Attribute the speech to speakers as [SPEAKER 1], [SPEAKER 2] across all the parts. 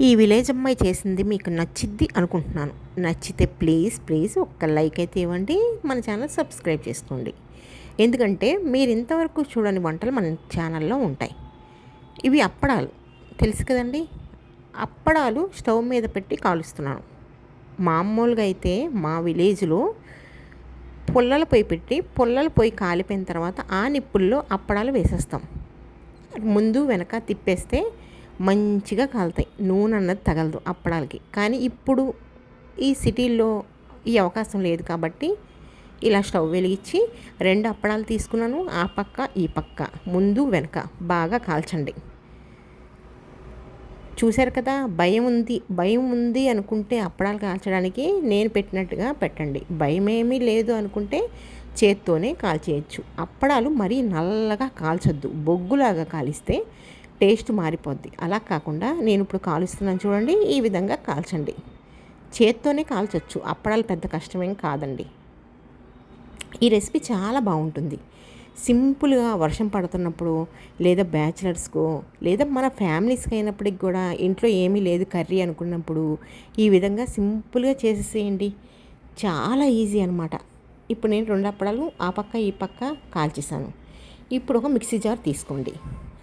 [SPEAKER 1] ఈ విలేజ్ అమ్మాయి చేసింది మీకు నచ్చిద్ది అనుకుంటున్నాను. నచ్చితే ప్లీజ్ ప్లీజ్ ఒక్క లైక్ అయితే ఇవ్వండి. మన ఛానల్ సబ్స్క్రైబ్ చేసుకోండి. ఎందుకంటే మీరు ఇంతవరకు చూడని వంటలు మన ఛానల్లో ఉంటాయి. ఇవి అప్పడాలు. తెలుసు కదండి? అప్పడాలు స్టవ్ మీద పెట్టి కాలుస్తున్నాను. మామూలుగా అయితే మా విలేజ్లో పుల్లల పొయ్యి పెట్టి పుల్లల పొయ్యి కాలిపోయిన తర్వాత ఆ నిప్పుల్లో అప్పడాలు వేసేస్తాం. ముందు వెనక తిప్పేస్తే మంచిగా కాలుతాయి. నూనె అన్నది తగలదు అప్పడాలకి. కానీ ఇప్పుడు ఈ సిటీల్లో ఈ అవకాశం లేదు కాబట్టి ఇలా స్టవ్ వెలిగించి రెండు అప్పడాలు తీసుకున్నాను. ఆ పక్క ఈ పక్క. ముందు వెనక. బాగా కాల్చండి. చూశారు కదా భయం ఉంది. భయం ఉంది అనుకుంటే అప్పడాలు కాల్చడానికి నేను పెట్టినట్టుగా పెట్టండి. భయం ఏమీ లేదు అనుకుంటే చేత్తోనే కాల్చేయచ్చు. అప్పడాలు మరీ నల్లగా కాల్చొద్దు. బొగ్గులాగా కాలిస్తే టేస్ట్ మారిపోద్ది. అలా కాకుండా నేను ఇప్పుడు కాలుస్తున్నాను చూడండి ఈ విధంగా కాల్చండి. చేత్తోనే కాల్చొచ్చు అప్పడాలు పెద్ద కష్టమేం కాదండి. ఈ రెసిపీ చాలా బాగుంటుంది. సింపుల్గా వర్షం పడుతున్నప్పుడు లేదా బ్యాచిలర్స్కో లేదా మన ఫ్యామిలీస్కి అయినప్పటికి కూడా ఇంట్లో ఏమీ లేదు కర్రీ అనుకున్నప్పుడు ఈ విధంగా సింపుల్గా చేసేసేయండి. చాలా ఈజీ అనమాట ఇప్పుడు నేను రెండు అప్పడాలు ఆ పక్క ఈ పక్క కాల్చేసాను ఇప్పుడు ఒక మిక్సీ జార్ తీసుకోండి.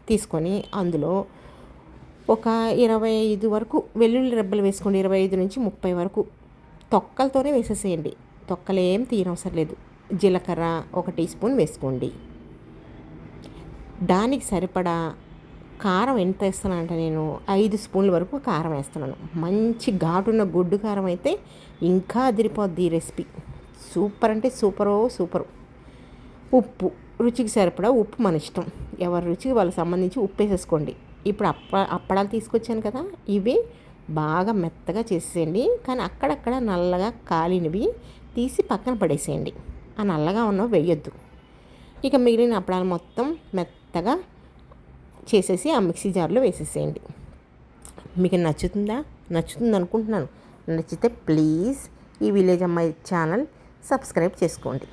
[SPEAKER 1] తీసుకొని అందులో ఒక ఇరవై ఐదు వరకు వెల్లుల్లి రెబ్బలు వేసుకోండి. ఇరవై ఐదు నుంచి ముప్పై వరకు తొక్కలతోనే వేసేసేయండి. తొక్కలు ఏం తీయనవసరం లేదు. జీలకర్ర ఒక టీ స్పూన్ వేసుకోండి. దానికి సరిపడా కారం ఎంత వేస్తున్నానంటే నేను ఐదు స్పూన్ల వరకు కారం వేస్తున్నాను. మంచి ఘాటున్న గుడ్డు కారం అయితే ఇంకా అదిరిపోద్ది ఈ రెసిపీ. సూపర్ అంటే సూపరో సూపరు. ఉప్పు రుచికి సరిపడా ఉప్పు మన ఇష్టం. ఎవరి రుచికి వాళ్ళకి సంబంధించి ఉప్పు వేసేసుకోండి. ఇప్పుడు అప్ప అప్పడాలు తీసుకొచ్చాను కదా ఇవి బాగా మెత్తగా చేసేయండి. కానీ అక్కడక్కడ నల్లగా కాలినవి తీసి పక్కన పడేసేయండి. ఆ నల్లగా ఉన్నవి వేయొద్దు. ఇక మిగిలిన అప్పడాలు మొత్తం మెత్తగా చేసేసి ఆ మిక్సీ జార్లో వేసేసేయండి. మీకు నచ్చుతుందా? నచ్చుతుంది అనుకుంటున్నాను. నచ్చితే ప్లీజ్ ఈ విలేజ్ అమ్మాయి ఛానల్ సబ్స్క్రైబ్ చేసుకోండి.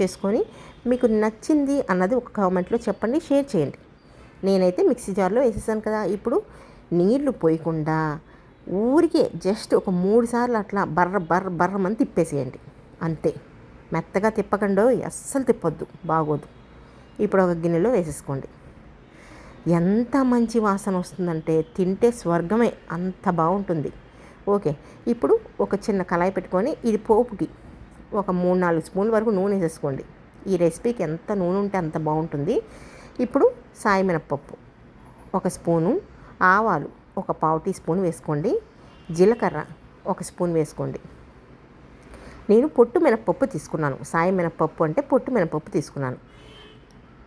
[SPEAKER 1] చేసుకొని మీకు నచ్చింది అన్నది ఒక కామెంట్లో చెప్పండి షేర్ చేయండి. నేనైతే మిక్సీ జార్లో వేసేసాను కదా ఇప్పుడు నీళ్ళు పోయకుండా ఊరికే జస్ట్ ఒక మూడు సార్లు అట్లా బర్ర బర్ర బర్రమని తిప్పేసేయండి. అంతే. మెత్తగా తిప్పకుండా అస్సలు తిప్పొద్దు బాగోదు. ఇప్పుడు ఒక గిన్నెలో వేసేసుకోండి. ఎంత మంచి వాసన వస్తుందంటే తింటే స్వర్గమే అంత బాగుంటుంది. ఓకే ఇప్పుడు ఒక చిన్న కళాయి పెట్టుకొని ఇది పోపుకి ఒక మూడు నాలుగు స్పూన్ల వరకు నూనె వేసేసుకోండి. ఈ రెసిపీకి ఎంత నూనె ఉంటే అంత బాగుంటుంది. ఇప్పుడు సాయి మినప్పప్పు ఒక స్పూను ఆవాలు ఒక పావు టీ స్పూన్ వేసుకోండి. జీలకర్ర ఒక స్పూన్ వేసుకోండి. నేను పొట్టు మినప్పప్పు తీసుకున్నాను. సాయి మినప్పప్పు అంటే పొట్టు మినప్పప్పు తీసుకున్నాను.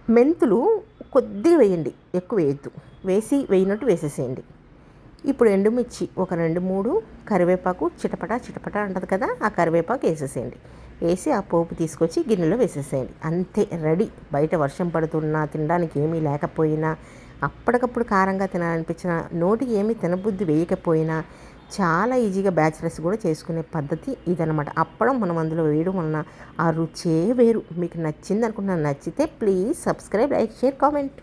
[SPEAKER 1] మెంతులు కొద్దిగా వేయండి. ఎక్కువ వేయద్దు. వేసి వేయినట్టు వేసేసేయండి. ఇప్పుడు ఎండుమిర్చి ఒక రెండు మూడు కరివేపాకు చిటపట చిటపట అంటది కదా ఆ కరివేపాకు వేసేసేయండి. వేసి ఆ పోపు తీసుకొచ్చి గిన్నెలో వేసేసేయండి. అంతే రెడీ. బయట వర్షం పడుతున్నా తినడానికి ఏమీ లేకపోయినా అప్పటికప్పుడు కారంగా తినాలనిపించిన నోటికి ఏమీ తినబుద్ధి వేయకపోయినా చాలా ఈజీగా బ్యాచిలర్స్ కూడా చేసుకునే పద్ధతి ఇదనమాట అప్పడం మనం అందులో వేయడం వలన ఆ రుచే వేరు. మీకు నచ్చింది అనుకుంటున్నాను నచ్చితే please subscribe like share comment.